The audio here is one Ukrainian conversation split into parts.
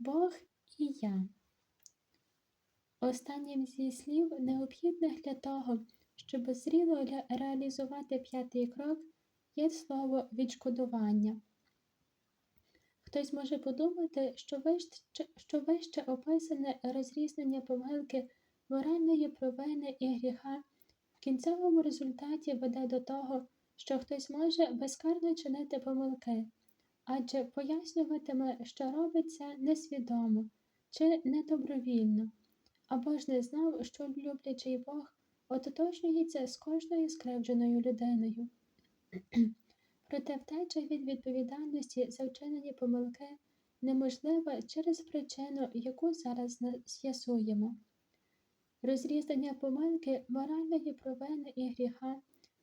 Бог і я. Останнім зі слів необхідних для того, щоб зріло реалізувати п'ятий крок, є слово відшкодування. Хтось може подумати, що вище, що вище описане розрізнення помилки моральної провини і гріха в кінцевому результаті веде до того, що хтось може безкарно чинити помилки, адже пояснюватиме, що робить це несвідомо чи недобровільно, або ж не знав, що люблячий Бог ототожнюється з кожною скривдженою людиною. Проте втеча від відповідальності за вчинені помилки неможлива через причину, яку зараз з'ясуємо. Розрізнення помилки, моральної провини і гріха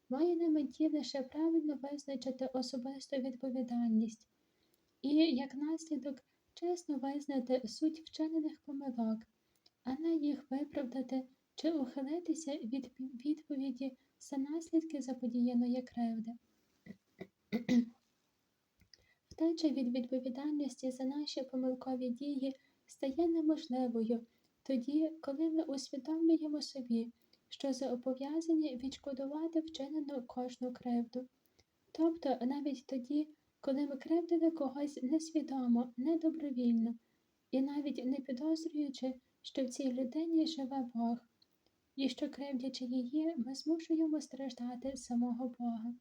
має на меті лише правильно визначити особисту відповідальність і, як наслідок, чесно визнати суть вчинених помилок, а не їх виправдати чи ухилитися від відповіді за наслідки заподіяної кривди. Втеча від відповідальності за наші помилкові дії стає неможливою тоді, коли ми усвідомлюємо собі, що зобов'язані відшкодувати вчинену кожну кривду. Тобто навіть тоді, коли ми кривдили когось несвідомо, недобровільно, і навіть не підозрюючи, що в цій людині живе Бог, і що кривдячи її, ми змушуємо страждати самого Бога.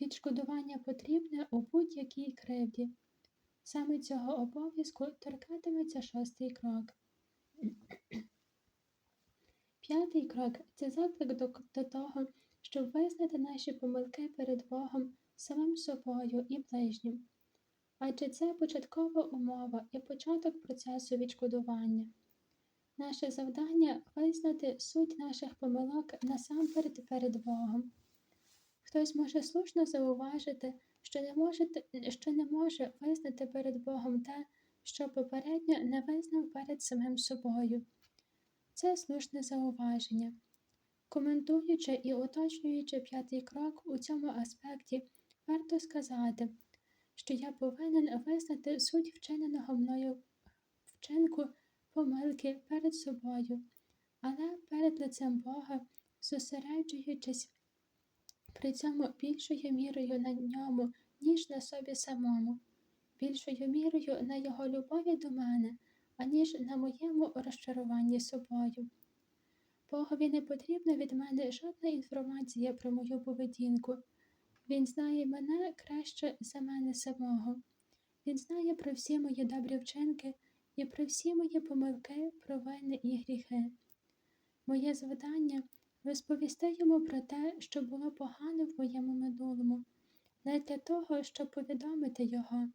Відшкодування потрібне у будь-якій кривді. Саме цього обов'язку торкатиметься шостий крок. П'ятий крок це заклик до, того, щоб визнати наші помилки перед Богом, самим собою і ближнім. Адже це початкова умова і початок процесу відшкодування. Наше завдання визнати суть наших помилок насамперед перед Богом. Хтось може слушно зауважити, що не може, що не може визнати перед Богом те, що попередньо не визнав перед самим собою. Це слушне зауваження. Коментуючи і уточнюючи п'ятий крок у цьому аспекті, варто сказати, що я повинен визнати суть вчиненого мною вчинку помилки перед собою, але перед лицем Бога, зосереджуючись при цьому більшою мірою на ньому, ніж на собі самому, більшою мірою на його любові до мене, аніж на моєму розчаруванні собою. Богові не потрібна від мене жодна інформація про мою поведінку. Він знає мене краще за мене самого. Він знає про всі мої добрі вчинки і про всі мої помилки, провини і гріхи. Моє завдання розповісти йому про те, що було погано в моєму минулому, не для того, щоб повідомити його,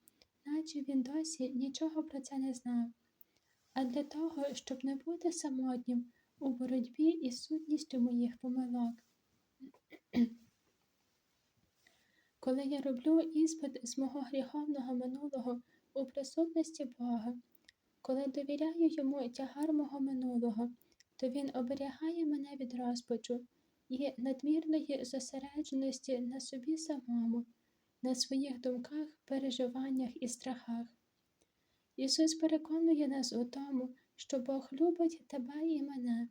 наче він досі нічого про це не знав, а для того, щоб не бути самотнім у боротьбі із сутністю моїх помилок. Коли я роблю іспит з мого гріховного минулого у присутності Бога, коли довіряю йому тягар мого минулого, то він оберігає мене від розпачу і надмірної зосередженості на собі самому, на своїх думках, переживаннях і страхах. Ісус переконує нас у тому, що Бог любить тебе і мене,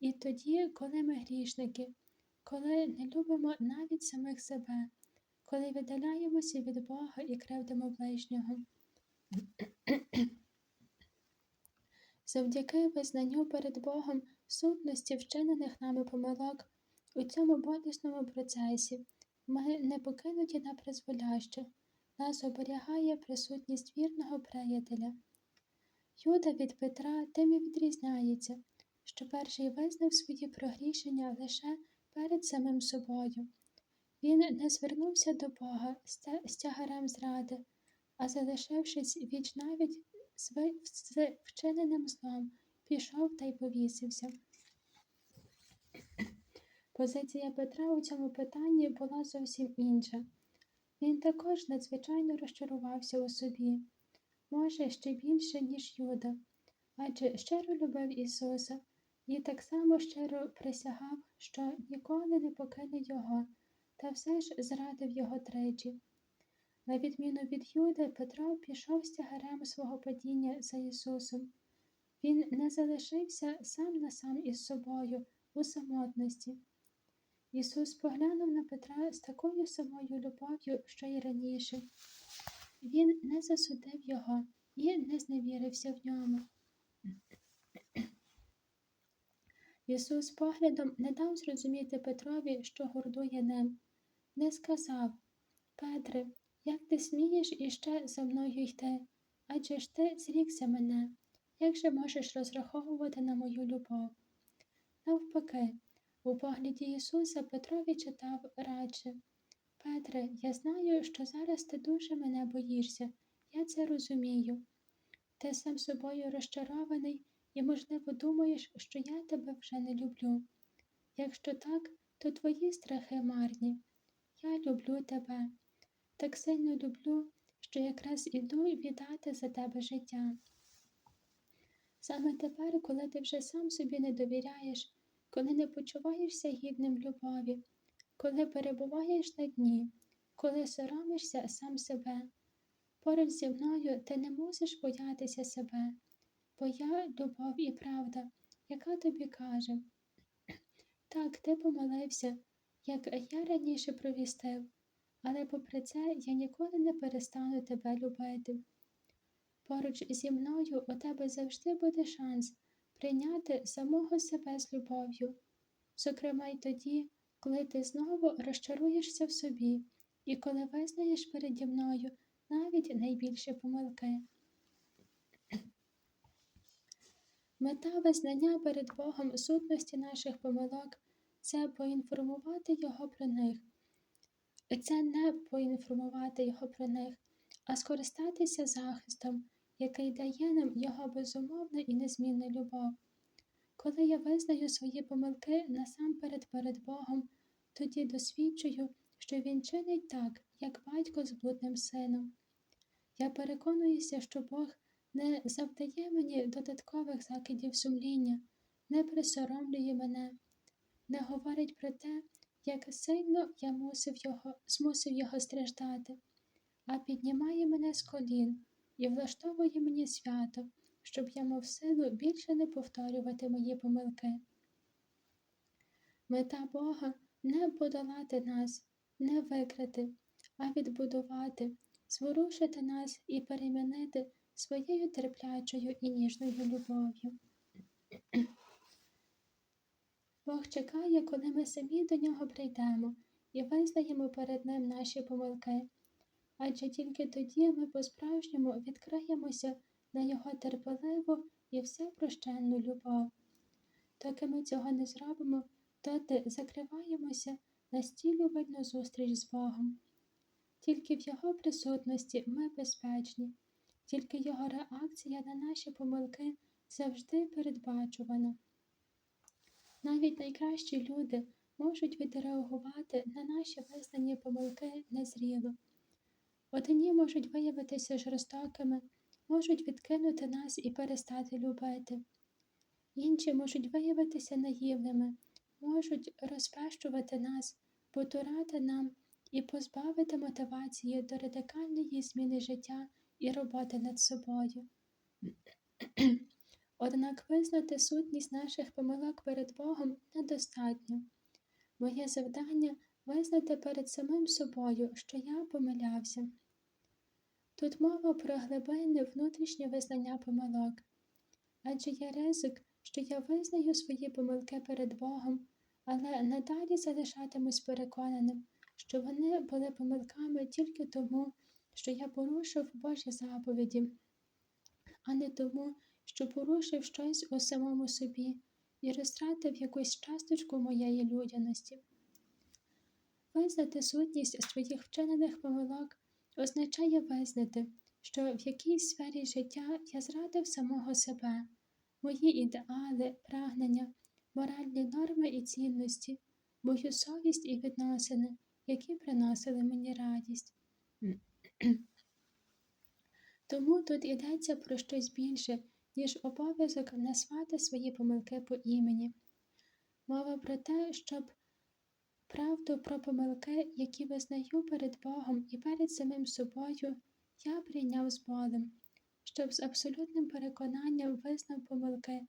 і тоді, коли ми грішники, коли не любимо навіть самих себе, коли віддаляємося від Бога і кривдимо ближнього. Завдяки визнанню перед Богом сутності вчинених нами помилок у цьому болісному процесі ми не покинуті на призволяще, нас оберігає присутність вірного приятеля. Юда від Петра тим і відрізняється, що перший визнав свої прогрішення лише перед самим собою. Він не звернувся до Бога з тягарем зради, а залишившись віч навіть з вчиненим злом, пішов та й повісився. Позиція Петра у цьому питанні була зовсім інша. Він також надзвичайно розчарувався у собі, може, ще більше, ніж Юда, адже щиро любив Ісуса і так само щиро присягав, що ніколи не покине Його, та все ж зрадив Його тричі. На відміну від Юди, Петро пішов з тягарем свого падіння за Ісусом. Він не залишився сам на сам із собою у самотності. Ісус поглянув на Петра з такою самою любов'ю, що й раніше. Він не засудив його і не зневірився в ньому. Ісус поглядом не дав зрозуміти Петрові, що гордує ним, не сказав Петре, як ти смієш іще за мною йти? Адже ж ти зрікся мене, як же можеш розраховувати на мою любов? Навпаки, у погляді Ісуса Петрові читав радше Петре, я знаю, що зараз ти дуже мене боїшся, я це розумію. Ти сам собою розчарований і, можливо, думаєш, що я тебе вже не люблю. Якщо так, то твої страхи марні. Я люблю тебе, так сильно люблю, що якраз іду віддати за тебе життя. Саме тепер, коли ти вже сам собі не довіряєш, коли не почуваєшся гідним любові, коли перебуваєш на дні, коли соромишся сам себе. Поруч зі мною ти не мусиш боятися себе, бо я любов і правда, яка тобі каже. Так, ти помолився, як я раніше провістив, але попри це я ніколи не перестану тебе любити. Поруч зі мною у тебе завжди буде шанс прийняти самого себе з любов'ю, зокрема й тоді, коли ти знову розчаруєшся в собі і коли визнаєш переді мною навіть найбільші помилки. Мета визнання перед Богом сутності наших помилок це поінформувати Його про них. Це не поінформувати Його про них, а скористатися захистом, який дає нам Його безумовна і незмінна любов. Коли я визнаю свої помилки насамперед перед Богом, тоді досвідчую, що Він чинить так, як батько з блудним сином. Я переконуюся, що Бог не завдає мені додаткових закидів сумління, не присоромлює мене, не говорить про те, як сильно я мусив його, змусив його страждати, а піднімає мене з колін і влаштовує мені свято, щоб я мав силу більше не повторювати мої помилки. Мета Бога не подолати нас, не викрити, а відбудувати, зворушити нас і перемінити своєю терплячою і ніжною любов'ю. Бог чекає, коли ми самі до нього прийдемо і визнаємо перед Ним наші помилки, адже тільки тоді ми по-справжньому відкриємося на Його терпеливу і всепрощенну любов. Доки ми цього не зробимо, доти закриваємося на стілювальну зустріч з Богом. Тільки в Його присутності ми безпечні, тільки Його реакція на наші помилки завжди передбачувана. Навіть найкращі люди можуть відреагувати на наші визнані помилки незріло. Одні можуть виявитися жорстокими, можуть відкинути нас і перестати любити. Інші можуть виявитися наївними, можуть розпещувати нас, потурати нам і позбавити мотивації до радикальної зміни життя і роботи над собою. Однак визнати сутність наших помилок перед Богом недостатньо. Моє завдання визнати перед самим собою, що я помилявся. Тут мова про глибинне внутрішнє визнання помилок, адже є ризик, що я визнаю свої помилки перед Богом, але надалі залишатимусь переконаним, що вони були помилками тільки тому, що я порушив Божі заповіді, а не тому, що порушив щось у самому собі і розтратив якусь часточку моєї людяності. Визнати сутність своїх вчинених помилок означає визнати, що в якійсь сфері життя я зрадив самого себе, мої ідеали, прагнення, моральні норми і цінності, мою совість і відносини, які приносили мені радість. Тому тут йдеться про щось більше, ніж обов'язок назвати свої помилки по імені. Мова про те, щоб правду про помилки, які визнаю перед Богом і перед самим собою, я прийняв з болем, щоб з абсолютним переконанням визнав помилки,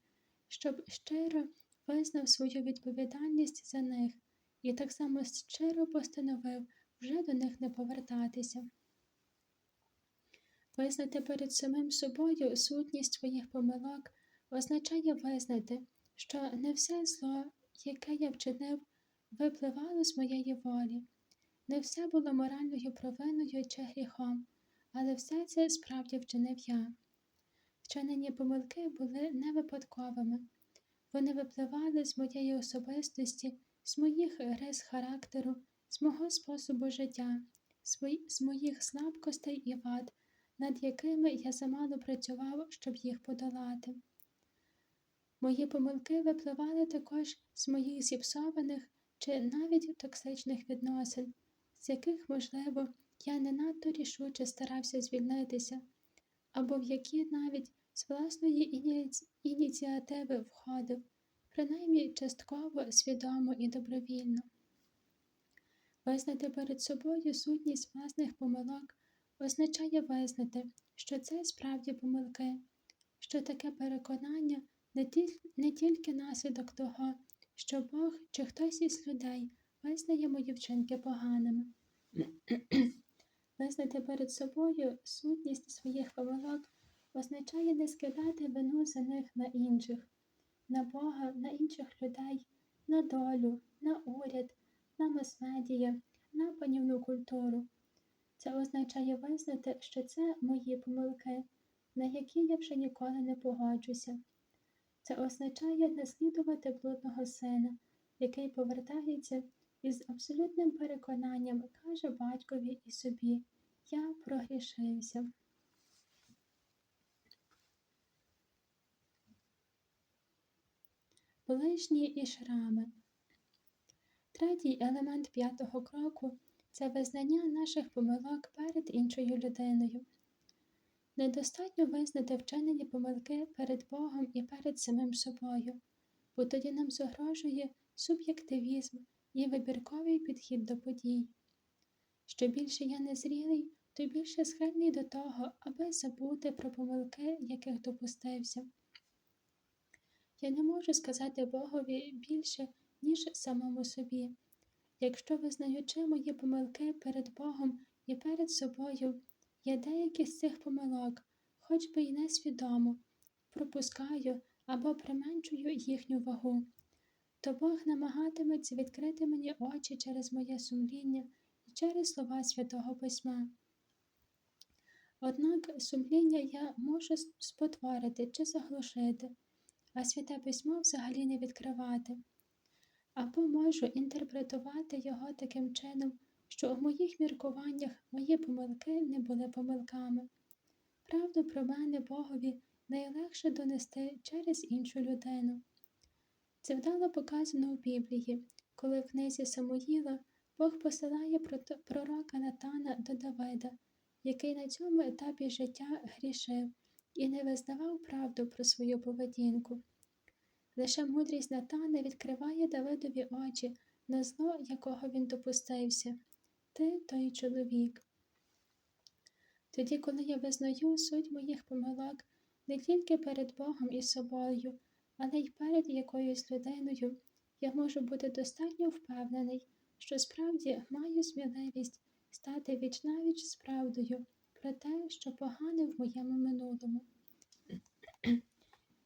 щоб щиро визнав свою відповідальність за них і так само щиро постановив вже до них не повертатися. Визнати перед самим собою сутність своїх помилок означає визнати, що не все зло, яке я вчинив, випливало з моєї волі, не все було моральною провиною чи гріхом, але все це справді вчинив я. Вчинені помилки були не випадковими, вони випливали з моєї особистості, з моїх рис характеру, з мого способу життя, з моїх слабкостей і вад над якими я замало працював, щоб їх подолати. Мої помилки випливали також з моїх зіпсованих чи навіть токсичних відносин, з яких, можливо, я не надто рішуче старався звільнитися, або в які навіть з власної ініці... ініціативи входив, принаймні частково свідомо і добровільно. Визнати перед собою сутність власних помилок означає визнати, що це справді помилки, що таке переконання не, ті, не тільки наслідок того, що Бог чи хтось із людей визнає мої вчинки поганими. Визнати перед собою сутність своїх помилок означає не скидати вину за них на інших, на Бога, на інших людей, на долю, на уряд, на мас-медіа, на панівну культуру. Це означає визнати, що це мої помилки, на які я вже ніколи не погоджуся. Це означає наслідувати блудного сина, який повертається із абсолютним переконанням, каже батькові і собі Я прогрішився. Ближні і шрами. Третій елемент п'ятого кроку це визнання наших помилок перед іншою людиною. Недостатньо визнати вчинені помилки перед Богом і перед самим собою, бо тоді нам загрожує суб'єктивізм і вибірковий підхід до подій. Що більше я незрілий, то більше схильний до того, аби забути про помилки, яких допустився. Я не можу сказати Богові більше, ніж самому собі. Якщо, визнаючи мої помилки перед Богом і перед собою, я деякі з цих помилок, хоч би й несвідомо, пропускаю або применшую їхню вагу, то Бог намагатиметься відкрити мені очі через моє сумління і через слова Святого Письма. Однак сумління я можу спотворити чи заглушити, а святе письмо взагалі не відкривати або можу інтерпретувати його таким чином, що у моїх міркуваннях мої помилки не були помилками. Правду про мене Богові найлегше донести через іншу людину. Це вдало показано в Біблії, коли в книзі Самуїла Бог посилає пророка Натана до Давида, який на цьому етапі життя грішив і не визнавав правду про свою поведінку. Лише мудрість Натана відкриває Давидові очі на зло, якого він допустився. Ти той чоловік. Тоді, коли я визнаю суть моїх помилок не тільки перед Богом і собою, але й перед якоюсь людиною, я можу бути достатньо впевнений, що справді маю сміливість стати вічнавіч з правдою про те, що погане в моєму минулому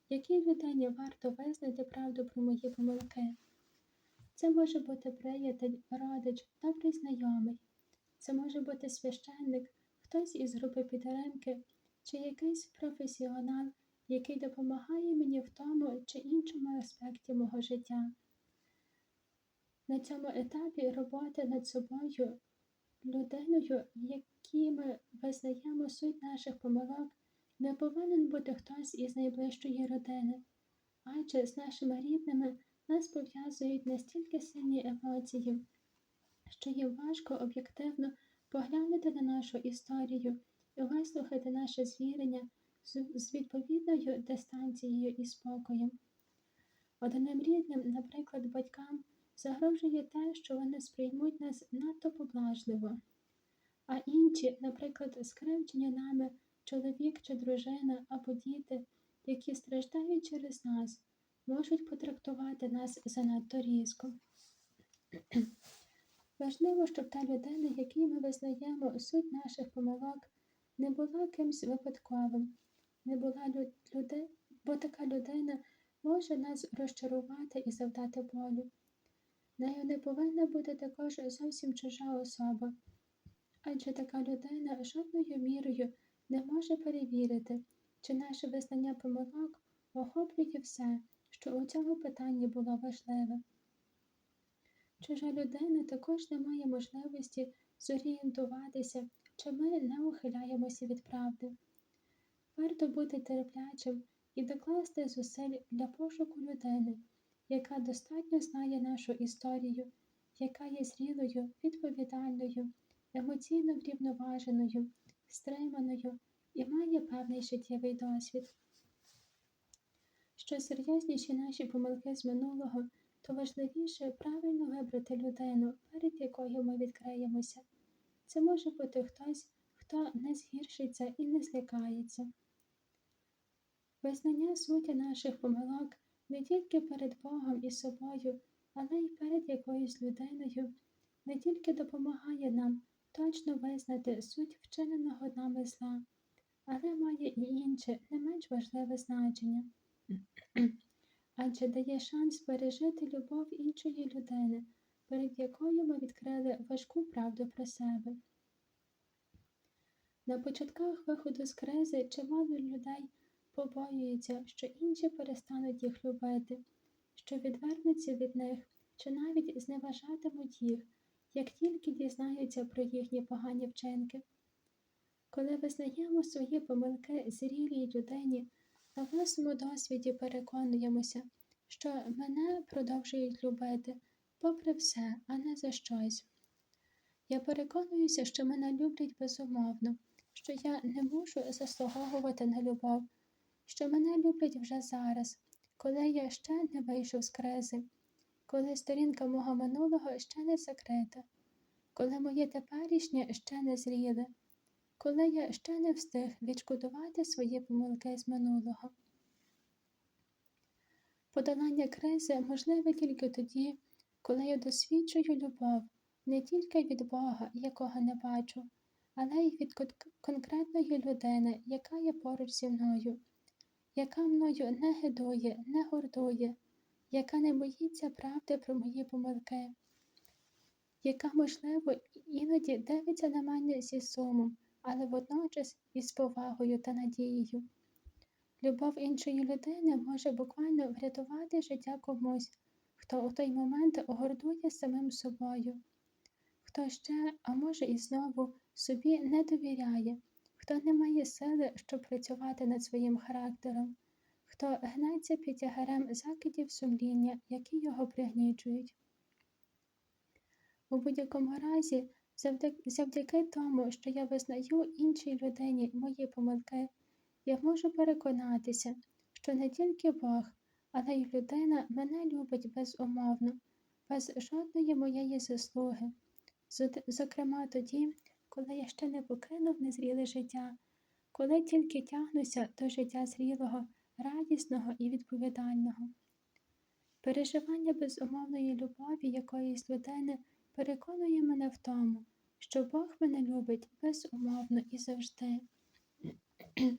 якій людині варто визнати правду про мої помилки. Це може бути приятель, родич, добрий знайомий, це може бути священник, хтось із групи підтримки чи якийсь професіонал, який допомагає мені в тому чи іншому аспекті мого життя. На цьому етапі роботи над собою, людиною, які ми визнаємо суть наших помилок, не повинен бути хтось із найближчої родини, адже з нашими рідними нас пов'язують настільки сильні емоції, що їм важко об'єктивно поглянути на нашу історію і вислухати наше звірення з відповідною дистанцією і спокоєм. Одним рідним, наприклад, батькам, загрожує те, що вони сприймуть нас надто поблажливо. А інші, наприклад, скривджені нами чоловік чи дружина або діти, які страждають через нас, можуть потрактувати нас занадто різко. Важливо, щоб та людина, якій ми визнаємо суть наших помилок, не була кимсь випадковим, не була лю- люди, бо така людина може нас розчарувати і завдати болю. Нею не повинна бути також зовсім чужа особа, адже така людина жодною мірою не може перевірити, чи наше визнання помилок охоплює все, що у цьому питанні було важливе. Чужа людина також не має можливості зорієнтуватися, чи ми не ухиляємося від правди. Варто бути терплячим і докласти зусиль для пошуку людини, яка достатньо знає нашу історію, яка є зрілою, відповідальною, емоційно врівноваженою, стриманою і має певний життєвий досвід. Що серйозніші наші помилки з минулого, то важливіше правильно вибрати людину, перед якою ми відкриємося. Це може бути хтось, хто не згіршиться і не злякається. Визнання суті наших помилок не тільки перед Богом і собою, але й перед якоюсь людиною, не тільки допомагає нам точно визнати суть вчиненого нами зла, але має і інше, не менш важливе значення. Адже дає шанс пережити любов іншої людини, перед якою ми відкрили важку правду про себе. На початках виходу з кризи чимало людей побоюються, що інші перестануть їх любити, що відвернуться від них, чи навіть зневажатимуть їх, як тільки дізнаються про їхні погані вчинки. Коли визнаємо свої помилки зрілій людині, на власному досвіді переконуємося, що мене продовжують любити, попри все, а не за щось. Я переконуюся, що мене люблять безумовно, що я не мушу заслуговувати на любов, що мене люблять вже зараз, коли я ще не вийшов з кризи, коли сторінка мого минулого ще не закрита, коли моє теперішнє ще не зріле, коли я ще не встиг відшкодувати свої помилки з минулого. Подолання кризи можливе тільки тоді, коли я досвідчую любов не тільки від Бога, якого не бачу, але й від конкретної людини, яка є поруч зі мною, яка мною не гидує, не гордує, яка не боїться правди про мої помилки, яка, можливо, іноді дивиться на мене зі сумом, але водночас із повагою та надією. Любов іншої людини може буквально врятувати життя комусь, хто у той момент гордує самим собою, хто ще, а може і знову, собі не довіряє, хто не має сили, щоб працювати над своїм характером, хто гнеться під тягарем закидів сумління, які його пригнічують. У будь-якому разі, завдяки тому, що я визнаю іншій людині мої помилки, я можу переконатися, що не тільки Бог, але й людина мене любить безумовно, без жодної моєї заслуги, зокрема тоді, коли я ще не покинув незріле життя, коли тільки тягнуся до життя зрілого, радісного і відповідального. Переживання безумовної любові якоїсь людини переконує мене в тому, що Бог мене любить безумовно і завжди.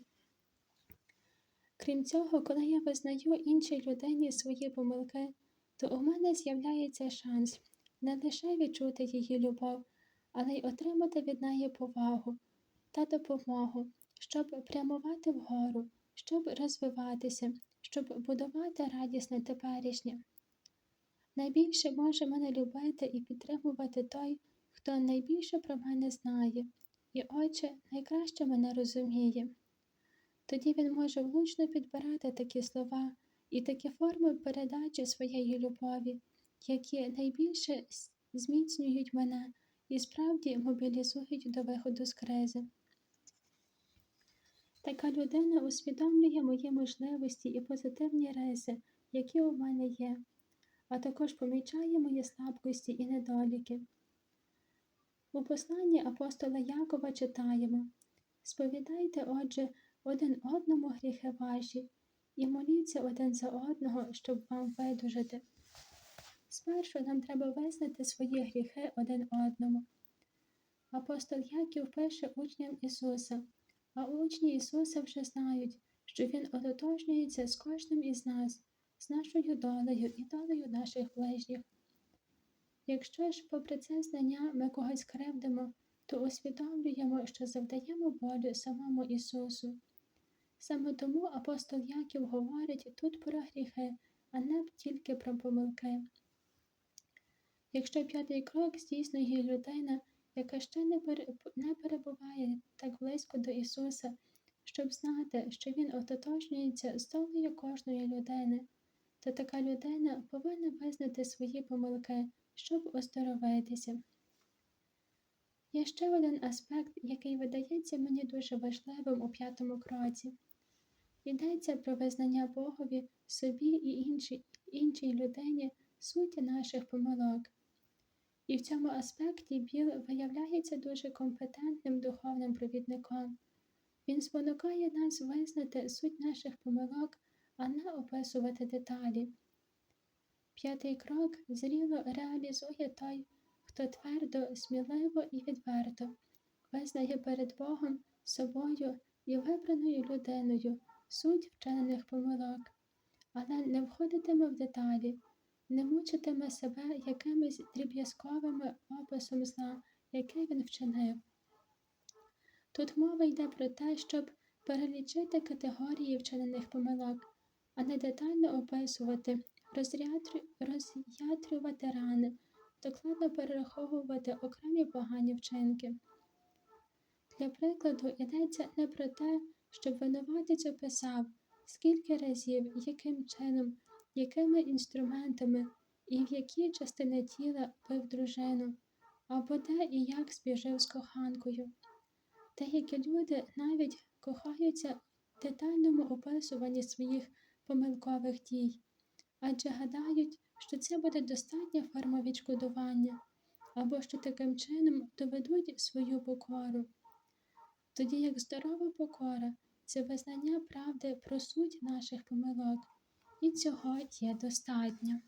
Крім цього, коли я визнаю іншій людині свої помилки, то у мене з'являється шанс не лише відчути її любов, але й отримати від неї повагу та допомогу, щоб прямувати вгору, щоб розвиватися, щоб будувати радісне теперішнє. Найбільше може мене любити і підтримувати той, хто найбільше про мене знає, і, отже, найкраще мене розуміє. Тоді він може влучно підбирати такі слова і такі форми передачі своєї любові, які найбільше зміцнюють мене і справді мобілізують до виходу з кризи. Така людина усвідомлює мої можливості і позитивні риси, які у мене є, а також помічає мої слабкості і недоліки. У посланні апостола Якова читаємо Сповідайте, отже, один одному гріхи ваші, і моліться один за одного, щоб вам видужати. Спершу нам треба визнати свої гріхи один одному. Апостол Яків пише учням Ісуса, а учні Ісуса вже знають, що Він ототожнюється з кожним із нас, з нашою долею і долею наших ближніх. Якщо ж, попри це знання, ми когось кривдимо, то усвідомлюємо, що завдаємо болю самому Ісусу. Саме тому апостол Яків говорить тут про гріхи, а не тільки про помилки. Якщо п'ятий крок здійснює людина, яка ще не перебуває так близько до Ісуса, щоб знати, що Він ототожнюється з долею кожної людини, то така людина повинна визнати свої помилки, щоб оздоровитися. Є ще один аспект, який видається мені дуже важливим у п'ятому кроці. Йдеться про визнання Богові, собі і іншій, іншій людині суті наших помилок. І в цьому аспекті Біл виявляється дуже компетентним духовним провідником. Він спонукає нас визнати суть наших помилок, а не описувати деталі. П'ятий крок зріло реалізує той, хто твердо, сміливо і відверто визнає перед Богом, собою і вибраною людиною суть вчинених помилок, але не входитиме в деталі, не мучитиме себе якимись дріб'язковими описом зла, який він вчинив. Тут мова йде про те, щоб перелічити категорії вчинених помилок, а не детально описувати, роз'ятрювати рани, докладно перераховувати окремі погані вчинки. Для прикладу, йдеться не про те, щоб винуватець описав, скільки разів, яким чином, якими інструментами і в які частини тіла бив дружину, або де і як збіжив з коханкою. Деякі люди навіть кохаються в детальному описуванні своїх помилкових дій, адже гадають, що це буде достатня форма відшкодування, або що таким чином доведуть свою покору. Тоді як здорова покора це визнання правди про суть наших помилок, і цього є достатньо.